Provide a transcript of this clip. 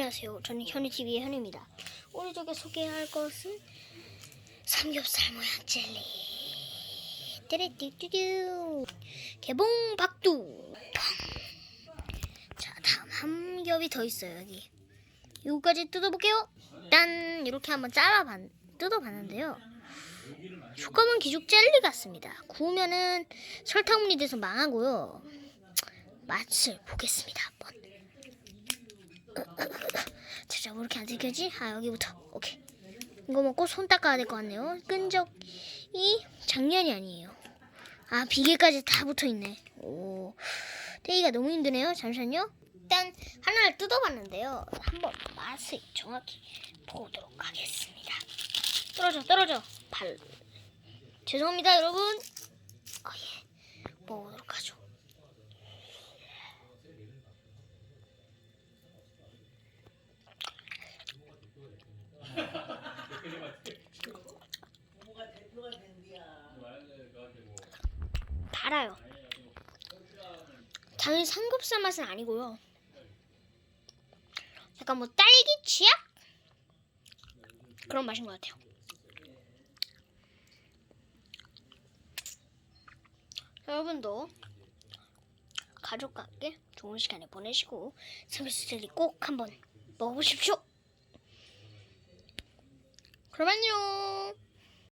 안녕하세요. 저는 현우TV의 현우입니다. 오늘 저게 소개할 것은 삼겹살 모양 젤리. 띠리띠뚜뚜. 개봉 박두. 펑. 자, 다음 한 겹이 더 있어요, 여기. 이거까지 뜯어볼게요. 짠! 이렇게 한번 잘라봤, 뜯어봤는데요. 촉감은 기죽 젤리 같습니다. 구우면은 설탕물이 돼서 망하고요. 맛을 보겠습니다, 한번. 자, 왜 이렇게 안 들켜지? 아, 여기부터. 오케이. 이거 먹고 손 닦아야 될 것 같네요. 끈적이 장난이 아니에요. 아, 비계까지 다 붙어 있네. 오. 떼기가 너무 힘드네요. 잠시만요. 일단 하나를 뜯어봤는데요. 한번 맛을 정확히 보도록 하겠습니다. 떨어져, 떨어져. 발. 죄송합니다, 여러분. 아, 예. 먹어보도록 하죠. 달아요. 당연히 삼겹살 맛은 아니고요. 약간 뭐 딸기 취약 그런 맛인 것 같아요. 여러분도 가족과 함께 좋은 시간을 보내시고 삼겹살 젤리 꼭 한번 먹어보십시오. 그럼 안녕.